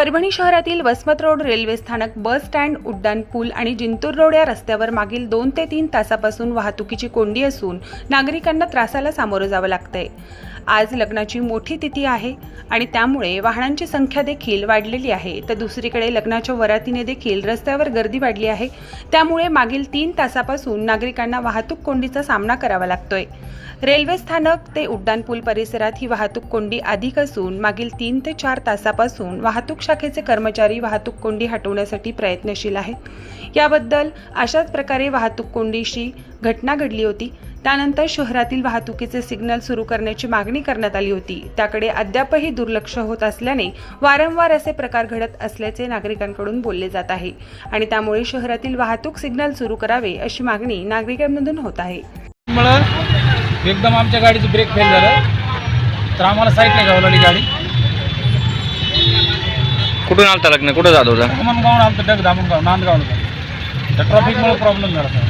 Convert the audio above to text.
परभणी शहरातील Vasmat road railway स्थानक bus stand उड्डाण पूल आणि जिंतूर रोड या रस्त्यावर मागील दोन ते तीन तासापासून वाहतुकीची कोंडी असून नागरिकांना त्रासाला सामोरं जावं लागतंय. आज लग्नाची मोठी तिथी आहे आणि त्यामुळे वाहनांची संख्या देखील वाढलेली आहे. तर दुसरीकडे लग्नाच्या वरातीने देखील रस्त्यावर गर्दी वाढली आहे. त्यामुळे मागील तीन तासापासून नागरिकांना वाहतूक कोंडीचा सामना करावा लागतोय. रेल्वे स्थानक ते उड्डाणपूल परिसरात ही वाहतूक कोंडी अधिक असून मागील तीन ते चार तासापासून वाहतूक शाखेचे कर्मचारी वाहतूक कोंडी हटवण्यासाठी प्रयत्नशील आहेत. याबद्दल अशाच प्रकारे वाहतूक कोंडीशी घटना घडली होती. त्यानंतर शहरातील वाहतुकीचे सिग्नल सुरू करण्याची मागणी करण्यात आली होती. त्याकडे अद्यापही दुर्लक्ष होत असल्याने वारंवार असे प्रकार घडत असल्याचे नागरिकांकडून बोलले जात आहे. आणि त्यामुळे शहरातील वाहतूक सिग्नल सुरू करावे अशी मागणी नागरिकांमधून होत आहे. मुळं एकदम आमच्या गाडीचं ब्रेक फेल झालं. तर आम्हाला साईडने घ्यावं लागली गाडी. कुठून आलता लग्न? कुठं जात होता? धामणगाव आमचं डग धामणगाव नांदगावला. त्या ट्रॉफिकमुळे प्रॉब्लेम झाला सर